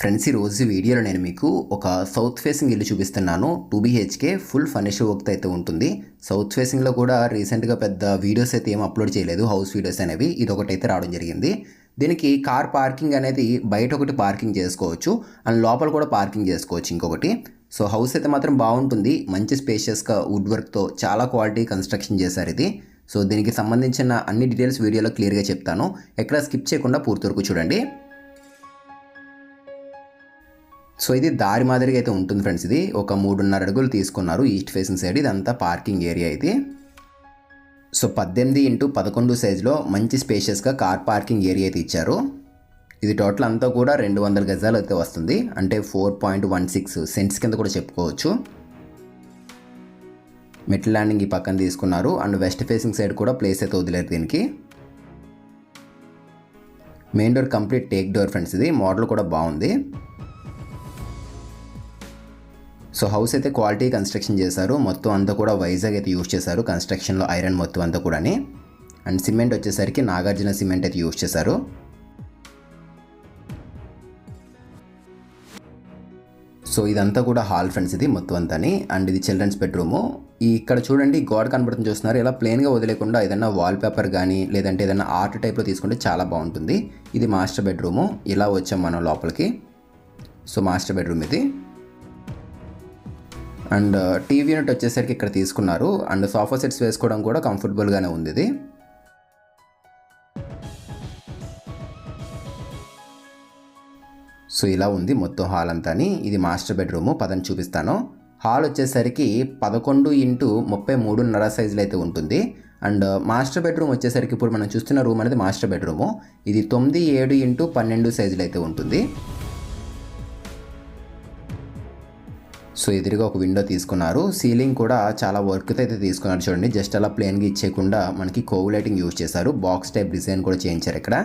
Friends ఈ రోజు వీడియోలో నేను మీకు ఒక సౌత్ ఫేసింగ్ ఇల్లు చూపిస్తున్నాను. Two BHK full furniture work అయితే ఉంటుంది. సౌత్ ఫేసింగ్లో కూడా రీసెంట్గా పెద్ద వీడియోస్ అయితే ఏం అప్లోడ్ చేయలేదు. హౌస్ వీడియోస్ అనేవి. ఇది ఒకటి అయితే రావడం జరిగింది. దీనికి కార్ పార్కింగ్ అనేది బయట ఒకటి పార్కింగ్ చేసుకోవచ్చు. అండ్ లోపల కూడా పార్కింగ్ చేసుకోవచ్చు ఇంకొకటి. సో హౌస్ అయితే మాత్రం బాగుంటుంది. మంచి స్పేషియస్గా వుడ్ వర్క్తో చాలా క్వాలిటీ కన్స్ట్రక్షన్ చేశారు ఇది. సో దీనికి సంబంధించిన అన్ని డీటెయిల్స్ వీడియోలో క్లియర్గా చెప్తాను. ఎక్కడ స్కిప్ చేయకుండా పూర్తి వరకు చూడండి. సో ఇది దారి మాదిరిగా అయితే ఉంటుంది ఫ్రెండ్స్ ఇది. ఒక మూడున్నర అడుగులు తీసుకున్నారు ఈస్ట్ ఫేసింగ్ సైడ్. ఇదంతా పార్కింగ్ ఏరియా ఇది సో పద్దెనిమిది ఇంటూ పదకొండు సైజులో మంచి స్పేషియస్గా కార్ పార్కింగ్ ఏరియా అయితే ఇచ్చారు. ఇది టోటల్ అంతా కూడా రెండు వందల గజాలు అయితే వస్తుంది. అంటే four point one six cents కింద కూడా చెప్పుకోవచ్చు. మెట్ల ల్యాండింగ్ ఈ పక్కన తీసుకున్నారు. అండ్ వెస్ట్ ఫేసింగ్ సైడ్ కూడా ప్లేస్ అయితే వదిలేరు దీనికి. Main door complete teak door friends ఇది. మోడల్ కూడా బాగుంది. సో హౌస్ అయితే క్వాలిటీ కన్స్ట్రక్షన్ చేశారు. మొత్తం అంతా కూడా వైజాగ్ అయితే యూజ్ చేశారు. కన్స్ట్రక్షన్లో ఐరన్ మొత్తం అంతా కూడాని. అండ్ సిమెంట్ వచ్చేసరికి నాగార్జున సిమెంట్ అయితే యూజ్ చేశారు. సో ఇదంతా కూడా హాల్ ఫ్రెండ్స్ ఇది మొత్తం అంతాని. అండ్ ఇది చిల్డ్రన్స్ బెడ్రూము. ఈ ఇక్కడ చూడండి గోడ కనబడుతుంది చూస్తున్నారు. ఇలా ప్లెయిన్గా వదిలేకుండా ఏదైనా వాల్ పేపర్ కానీ లేదంటే ఏదైనా ఆర్ట్ టైప్లో తీసుకుంటే చాలా బాగుంటుంది. ఇది మాస్టర్ బెడ్రూము ఇలా వచ్చాం మనం లోపలికి. సో మాస్టర్ బెడ్రూమ్ ఇది. అండ్ uh, టీవీ యూనిట్ వచ్చేసరికి ఇక్కడ తీసుకున్నారు. అండ్ సోఫా సెట్స్ వేసుకోవడం కూడా కంఫర్టబుల్గానే ఉంది ఇది. సో ఇలా ఉంది మొత్తం హాల్ అంతాని. ఇది మాస్టర్ బెడ్రూమ్ పదని చూపిస్తాను. హాల్ వచ్చేసరికి పదకొండు ఇంటూ ముప్పై మూడున్నర సైజులో అయితే ఉంటుంది. అండ్ uh, మాస్టర్ బెడ్రూమ్ వచ్చేసరికి ఇప్పుడు మనం చూస్తున్న రూమ్ అనేది మాస్టర్ బెడ్రూము ఇది తొమ్మిది ఏడు ఇంటూ పన్నెండు సైజులో అయితే ఉంటుంది. సో ఎదురుగా ఒక విండో తీసుకున్నారు. సీలింగ్ కూడా చాలా వర్క్ అయితే తీసుకున్నారు చూడండి. జస్ట్ అలా ప్లేన్గా ఇచ్చేయకుండా మనకి కోవ్ లైటింగ్ యూజ్ చేశారు. బాక్స్ టైప్ డిజైన్ కూడా చేయించారు ఇక్కడ.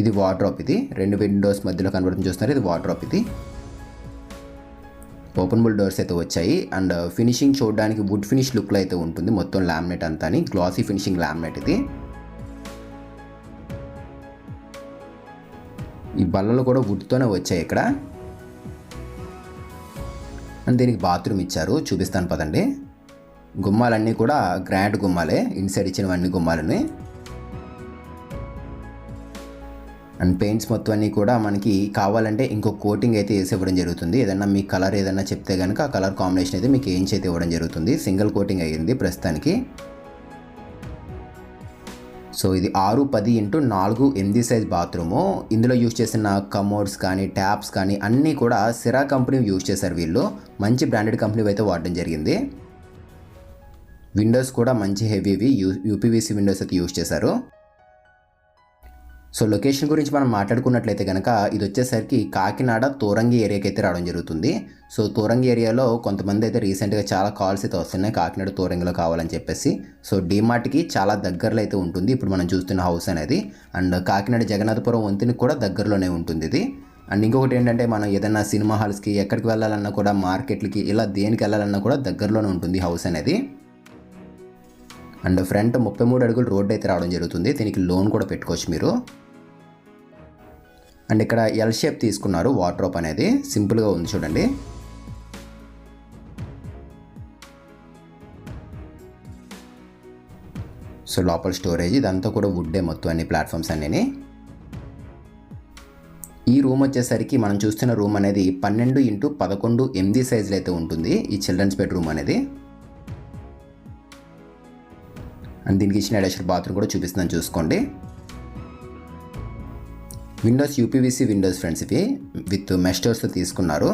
ఇది వార్డ్రాప్ ఇది. రెండు విండోస్ మధ్యలో కనబడుతుంది చూస్తున్నారు. ఇది వార్డ్రాప్ ఇది. ఓపెనబుల్ డోర్స్ అయితే వచ్చాయి. అండ్ ఫినిషింగ్ uh, చూడడానికి వుడ్ ఫినిష్ లుక్లో అయితే ఉంటుంది. మొత్తం లామినేట్ అంతా గ్లాసీ ఫినిషింగ్ లామినేట్ ఇది. ఈ బల్లలు కూడా వుడ్తోనే వచ్చాయి ఇక్కడ. అండ్ దీనికి బాత్రూమ్ ఇచ్చారు. చూపిస్తాను పదండి. గుమ్మాలన్నీ కూడా గ్రాండ్ గుమ్మాలే. ఇన్సైడ్ ఇచ్చినవన్నీ గుమ్మాలని. అండ్ పెయింట్స్ మొత్తం అన్నీ కూడా మనకి కావాలంటే ఇంకో కోటింగ్ అయితే వేసి ఇవ్వడం జరుగుతుంది. ఏదన్నా మీ కలర్ ఏదన్నా చెప్తే కనుక ఆ కలర్ కాంబినేషన్ అయితే మీకు ఏంచి అయితే ఇవ్వడం జరుగుతుంది. సింగిల్ కోటింగ్ అయ్యింది ప్రస్తుతానికి. సో ఇది ఆరు పది ఇంటూ నాలుగు ఎనిమిది సైజ్ బాత్రూము. ఇందులో యూజ్ చేసిన కమోడ్స్ కానీ ట్యాప్స్ కానీ అన్నీ కూడా సిరా కంపెనీ యూజ్ చేశారు వీళ్ళు. మంచి బ్రాండెడ్ కంపెనీ అయితే వాడడం జరిగింది. విండోస్ కూడా మంచి హెవీవి యూ యూపీవీసీ విండోస్ అయితే యూజ్ చేశారు. సో లొకేషన్ గురించి మనం మాట్లాడుకున్నట్లయితే కనుక ఇది వచ్చేసరికి కాకినాడ తోరంగి ఏరియాకి అయితే రావడం జరుగుతుంది. సో తోరంగి ఏరియాలో కొంతమంది అయితే రీసెంట్గా చాలా కాల్స్ అయితే వస్తున్నాయి. కాకినాడ తోరంగిలో కావాలని చెప్పేసి. సో డీమార్ట్కి చాలా దగ్గరలో అయితే ఉంటుంది. ఇప్పుడు మనం చూస్తున్న హౌస్ అనేది. అండ్ కాకినాడ జగన్నాథపురం వంతునికి కూడా దగ్గరలోనే ఉంటుంది ఇది. అండ్ ఇంకొకటి ఏంటంటే మనం ఏదైనా సినిమా హాల్స్కి ఎక్కడికి వెళ్ళాలన్నా కూడా మార్కెట్లకి ఇలా దేనికి వెళ్ళాలన్నా కూడా దగ్గరలోనే ఉంటుంది హౌస్ అనేది. అండ్ ఫ్రంట్ ముప్పై మూడు అడుగులు రోడ్ అయితే రావడం జరుగుతుంది. దీనికి లోన్ కూడా పెట్టుకోవచ్చు మీరు. అండ్ ఇక్కడ ఎల్ షేప్ తీసుకున్నారు వాటర్ అనేది. సింపుల్గా ఉంది చూడండి. సో లోపల స్టోరేజ్ ఇదంతా కూడా వుడ్డే మొత్తం అన్ని ప్లాట్ఫామ్స్ అన్నీ ఈ రూమ్ వచ్చేసరికి మనం చూస్తున్న రూమ్ అనేది పన్నెండు ఇంటూ పదకొండు ఎనిమిది సైజులో అయితే ఉంటుంది ఈ చిల్డ్రన్స్ బెడ్రూమ్ అనేది. అండ్ దీనికి ఇచ్చిన అటాచ్డ్ బాత్రూమ్ కూడా చూపిస్తుందని చూసుకోండి. విండోస్ యూపీవీసీ విండోస్ ఫ్రెండ్స్ ఇవి విత్ మెస్టర్స్ తీసుకున్నారు.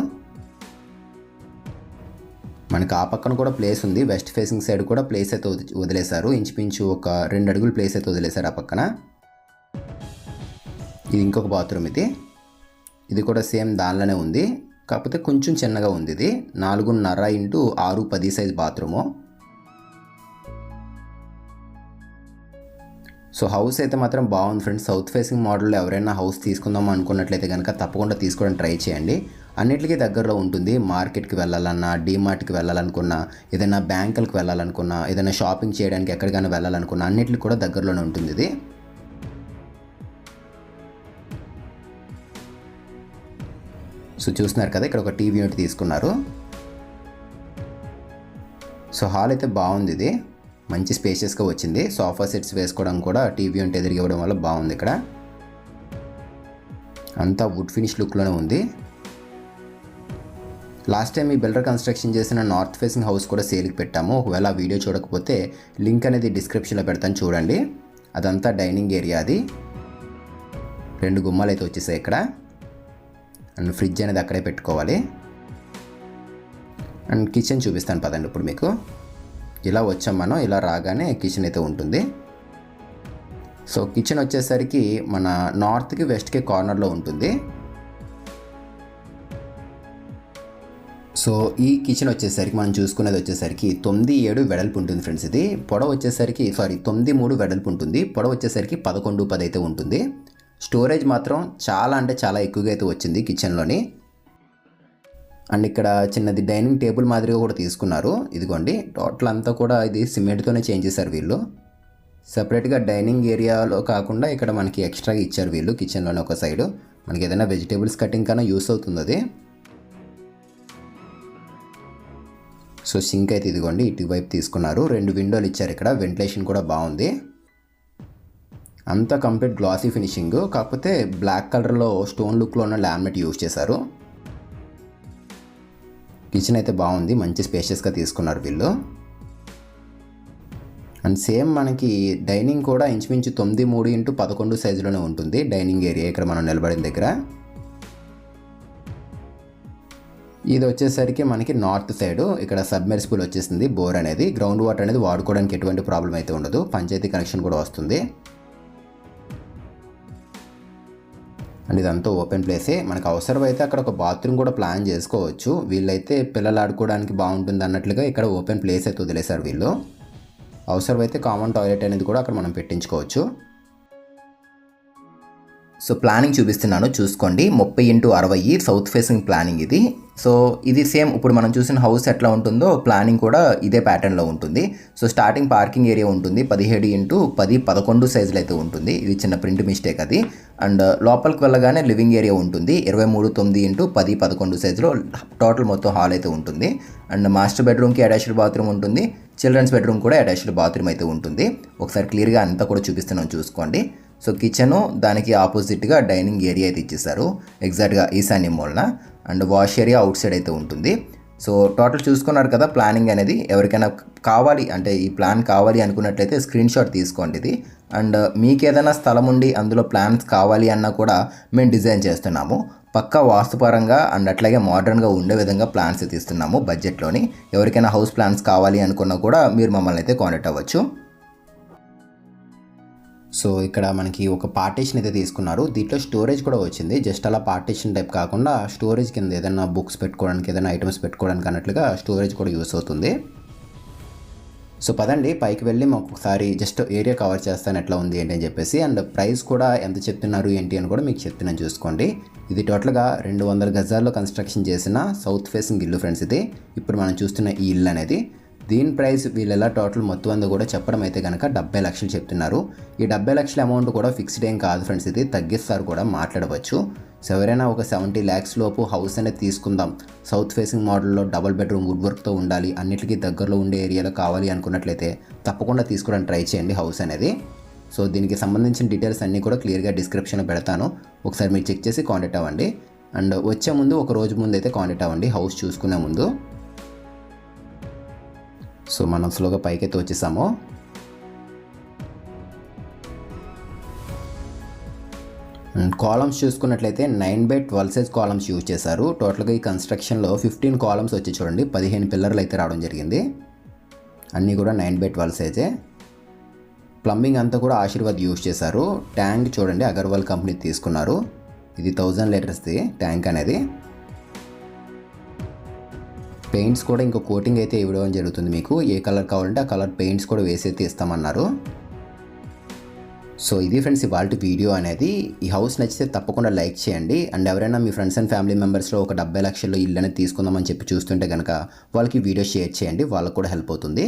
మనకి ఆ పక్కన కూడా ప్లేస్ ఉంది. వెస్ట్ ఫేసింగ్ సైడ్ కూడా ప్లేస్ అయితే వదిలేశారు. ఇంచుమించు ఒక రెండు అడుగులు ప్లేస్ అయితే వదిలేశారు ఆ పక్కన. ఇది ఇంకొక బాత్రూమ్ ఇది. ఇది కూడా సేమ్ దానిలోనే ఉంది. కాకపోతే కొంచెం చిన్నగా ఉంది ఇది. నాలుగున్నర ఇంటూ ఆరు పది సైజ్ బాత్రూము. సో హౌస్ అయితే మాత్రం బాగుంది ఫ్రెండ్స్. సౌత్ ఫేసింగ్ మోడల్లో ఎవరైనా హౌస్ తీసుకుందాం అనుకున్నట్లయితే కనుక తప్పకుండా తీసుకోవడం ట్రై చేయండి. అన్నిటికీ దగ్గరలో ఉంటుంది. మార్కెట్కి వెళ్ళాలన్నా డీమార్ట్కి వెళ్ళాలనుకున్నా ఏదైనా బ్యాంకులకు వెళ్ళాలనుకున్నా ఏదైనా షాపింగ్ చేయడానికి ఎక్కడికైనా వెళ్ళాలనుకున్నా అన్నిటికి కూడా దగ్గరలోనే ఉంటుంది ఇది. సో చూస్తున్నారు కదా ఇక్కడ ఒక టీవీ యూనిట్ తీసుకున్నారు. సో హాల్ అయితే బాగుంది ఇది. మంచి స్పేషియస్గా వచ్చింది. సోఫా సెట్స్ వేసుకోవడం కూడా టీవీ అంటే ఎదురు ఇవ్వడం వల్ల బాగుంది ఇక్కడ. అంతా వుడ్ ఫినిష్ లుక్లోనే ఉంది. లాస్ట్ టైం ఈ బిల్డర్ కన్స్ట్రక్షన్ చేసిన నార్త్ ఫేసింగ్ హౌస్ కూడా సేల్కి పెట్టాము. ఒకవేళ వీడియో చూడకపోతే లింక్ అనేది డిస్క్రిప్షన్లో పెడతాను చూడండి. అదంతా డైనింగ్ ఏరియా అది. రెండు గుమ్మాలు అయితే వచ్చేసాయి ఇక్కడ. అండ్ ఫ్రిడ్జ్ అనేది అక్కడే పెట్టుకోవాలి. అండ్ కిచెన్ చూపిస్తాను పదండి ఇప్పుడు మీకు. ఇలా వచ్చాం మనం ఇలా రాగానే కిచెన్ అయితే ఉంటుంది. సో కిచెన్ వచ్చేసరికి మన నార్త్కి వెస్ట్కి కార్నర్లో ఉంటుంది. సో ఈ కిచెన్ వచ్చేసరికి మనం చూసుకునేది వచ్చేసరికి తొమ్మిది ఏడు వెడల్పు ఉంటుంది ఫ్రెండ్స్ ఇది. పొడవ వచ్చేసరికి సారీ తొమ్మిది మూడు వెడల్పు ఉంటుంది. పొడవ వచ్చేసరికి పదకొండు పది అయితే ఉంటుంది. స్టోరేజ్ మాత్రం చాలా అంటే చాలా ఎక్కువగా అయితే వచ్చింది కిచెన్లోని అండ్ ఇక్కడ చిన్నది డైనింగ్ టేబుల్ మాదిరిగా కూడా తీసుకున్నారు. ఇదిగోండి టోటల్ అంతా కూడా ఇది సిమెంట్తోనే చేంజ్ చేశారు వీళ్ళు. సపరేట్గా డైనింగ్ ఏరియాలో కాకుండా ఇక్కడ మనకి ఎక్స్ట్రాగా ఇచ్చారు వీళ్ళు కిచెన్లోనే ఒక సైడు. మనకి ఏదైనా వెజిటేబుల్స్ కటింగ్ కన్నా యూస్ అవుతుంది అది. సో సింక్ అయితే ఇదిగోండి ఇటువైపు తీసుకున్నారు. రెండు విండోలు ఇచ్చారు ఇక్కడ వెంటిలేషన్ కూడా బాగుంది. అంతా కంప్లీట్ గ్లాసీ ఫినిషింగ్. కాకపోతే బ్లాక్ కలర్లో స్టోన్ లుక్లో ఉన్న లామినేట్ యూజ్ చేశారు. కిచెన్ అయితే బాగుంది. మంచి స్పేషియస్గా తీసుకున్నారు వీళ్ళు. అండ్ సేమ్ మనకి డైనింగ్ కూడా ఇంచుమించు తొమ్మిది మూడు ఇంటూ పదకొండు సైజులోనే ఉంటుంది. డైనింగ్ ఏరియా ఇక్కడ మనం నిలబడిన దగ్గర. ఇది వచ్చేసరికి మనకి నార్త్ సైడ్ ఇక్కడ సబ్మెర్సిబుల్ వచ్చేసింది బోర్ అనేది. గ్రౌండ్ వాటర్ అనేది వాడుకోవడానికి ఎటువంటి ప్రాబ్లం అయితే ఉండదు. పంచాయతీ కనెక్షన్ కూడా వస్తుంది. అండ్ ఇదంతా ఓపెన్ ప్లేసే. మనకు అవసరమైతే అక్కడ ఒక బాత్రూమ్ కూడా ప్లాన్ చేసుకోవచ్చు. వీళ్ళైతే పిల్లలు ఆడుకోవడానికి బాగుంటుంది అన్నట్లుగా ఇక్కడ ఓపెన్ ప్లేస్ అయితే వదిలేశారు వీళ్ళు. అవసరమైతే కామన్ టాయిలెట్ అనేది కూడా అక్కడ మనం పెట్టించుకోవచ్చు. సో ప్లానింగ్ చూపిస్తున్నాను. చూసుకోండి. ముప్పై ఇంటూ అరవై సౌత్ ఫేసింగ్ ప్లానింగ్ ఇది. సో ఇది సేమ్ ఇప్పుడు మనం చూసిన హౌస్ ఎట్లా ఉంటుందో ప్లానింగ్ కూడా ఇదే ప్యాటర్న్లో ఉంటుంది. సో స్టార్టింగ్ పార్కింగ్ ఏరియా ఉంటుంది. పదిహేడు ఇంటూ పది పదకొండు సైజులు అయితే ఉంటుంది. ఇది చిన్న ప్రింట్ మిస్టేక్ అది. అండ్ uh, లోపలికి వెళ్ళగానే లివింగ్ ఏరియా ఉంటుంది. ఇరవై మూడు తొమ్మిది ఇంటూ పది పదకొండు సైజులో టోటల్ మొత్తం హాల్ అయితే ఉంటుంది. అండ్ మాస్టర్ బెడ్రూమ్కి అటాచ్డ్ బాత్రూమ్ ఉంటుంది. చిల్డ్రన్స్ బెడ్రూమ్ కూడా అటాచ్డ్ బాత్రూమ్ అయితే ఉంటుంది. ఒకసారి క్లియర్గా అంతా కూడా చూపిస్తున్నాం చూసుకోండి. సో కిచెను దానికి ఆపోజిట్గా డైనింగ్ ఏరియా అయితే ఇచ్చేసారు ఎగ్జాక్ట్గా ఈశాన్య మూలన. And wash area outside అయితే ఉంటుంది. సో టోటల్ చూసుకున్నారు కదా ప్లానింగ్ అనేది ఎవరికైనా కావాలి అంటే ఈ ప్లాన్ కావాలి అనుకున్నట్లయితే స్క్రీన్ షాట్ తీసుకోండి ఇది. అండ్ మీకు ఏదైనా స్థలం ఉండి అందులో ప్లాన్స్ కావాలి అన్నా కూడా మేము డిజైన్ చేస్తున్నాము. పక్కా వాస్తుపరంగా అండ్ అట్లాగే మోడర్న్గా ఉండే విధంగా ప్లాన్స్ అయితే ఇస్తున్నాము బడ్జెట్లోని ఎవరికైనా హౌస్ ప్లాన్స్ కావాలి అనుకున్నా కూడా మీరు మమ్మల్ని అయితే కాంటాక్ట్ అవ్వచ్చు. సో ఇక్కడ మనకి ఒక పార్టీషన్ అయితే తీసుకున్నారు. దీంట్లో స్టోరేజ్ కూడా వచ్చింది. జస్ట్ అలా పార్టీషన్ టైప్ కాకుండా స్టోరేజ్ కింద ఏదైనా బుక్స్ పెట్టుకోవడానికి ఏదైనా ఐటమ్స్ పెట్టుకోవడానికి అన్నట్లుగా స్టోరేజ్ కూడా యూస్ అవుతుంది. సో పదండి పైకి వెళ్ళి మాకు ఒకసారి జస్ట్ ఏరియా కవర్ చేస్తాను ఎట్లా ఉంది ఏంటి అని చెప్పేసి. అండ్ ప్రైస్ కూడా ఎంత చెప్తున్నారు ఏంటి అని కూడా మీకు చెప్తున్నాను చూసుకోండి. ఇది టోటల్గా రెండు వందల గజాల్లో కన్స్ట్రక్షన్ చేసిన సౌత్ ఫేసింగ్ ఇల్లు ఫ్రెండ్స్ ఇది. ఇప్పుడు మనం చూస్తున్న ఈ ఇల్లు అనేది. దీని ప్రైస్ వీళ్ళెలా టోటల్ మొత్తం అంతా కూడా చెప్పడం అయితే కనుక డెబ్బై లక్షలు చెప్తున్నారు. ఈ డెబ్బై లక్షల అమౌంట్ కూడా ఫిక్స్డ్ ఏం కాదు ఫ్రెండ్స్. ఇది తగ్గిస్తారు కూడా మాట్లాడవచ్చు. సో ఎవరైనా ఒక సెవెంటీ ల్యాక్స్ లోపు హౌస్ అనేది తీసుకుందాం. సౌత్ ఫేసింగ్ మోడల్లో డబుల్ బెడ్రూమ్ వుడ్ వర్క్తో ఉండాలి. అన్నిటికీ దగ్గరలో ఉండే ఏరియాలో కావాలి అనుకున్నట్లయితే తప్పకుండా తీసుకోవడానికి ట్రై చేయండి హౌస్ అనేది. సో దీనికి సంబంధించిన డీటెయిల్స్ అన్నీ కూడా క్లియర్గా డిస్క్రిప్షన్లో పెడతాను. ఒకసారి మీరు చెక్ చేసి కాంటాక్ట్ అవ్వండి. అండ్ వచ్చే ముందు ఒక రోజు ముందు అయితే కాంటాక్ట్ అవ్వండి హౌస్ చూసుకునే ముందు. సో మనం స్లోగా పైకైతే వచ్చేసాము. కాలమ్స్ చూసుకున్నట్లయితే nine by twelve size columns use చేశారు. టోటల్గా ఈ కన్స్ట్రక్షన్లో ఫిఫ్టీన్ కాలమ్స్ వచ్చి చూడండి. పదిహేను పిల్లర్లు అయితే రావడం జరిగింది. అన్నీ కూడా నైన్ బై ట్వెల్వ్ సైజే. ప్లంబింగ్ అంతా కూడా ఆశీర్వాద్ యూజ్ చేశారు. ట్యాంక్ చూడండి అగర్వాల్ కంపెనీ తీసుకున్నారు. ఇది థౌజండ్ లీటర్స్ది ట్యాంక్ అనేది. పెయింట్స్ కూడా ఇంకో కోటింగ్ అయితే ఇవ్వడం జరుగుతుంది మీకు. ఏ కలర్ కావాలంటే ఆ కలర్ పెయింట్స్ కూడా వేసి అయితే ఇస్తామన్నారు. సో ఇది ఫ్రెండ్స్ ఇవాళ వీడియో అనేది. ఈ హౌస్ నచ్చితే తప్పకుండా లైక్ చేయండి. అండ్ ఎవరైనా మీ ఫ్రెండ్స్ అండ్ ఫ్యామిలీ మెంబర్స్లో ఒక డెబ్బై లక్షల్లో ఇల్లు అనేది తీసుకుందామని చెప్పి చూస్తుంటే కనుక వాళ్ళకి వీడియో షేర్ చేయండి. వాళ్ళకు కూడా హెల్ప్ అవుతుంది.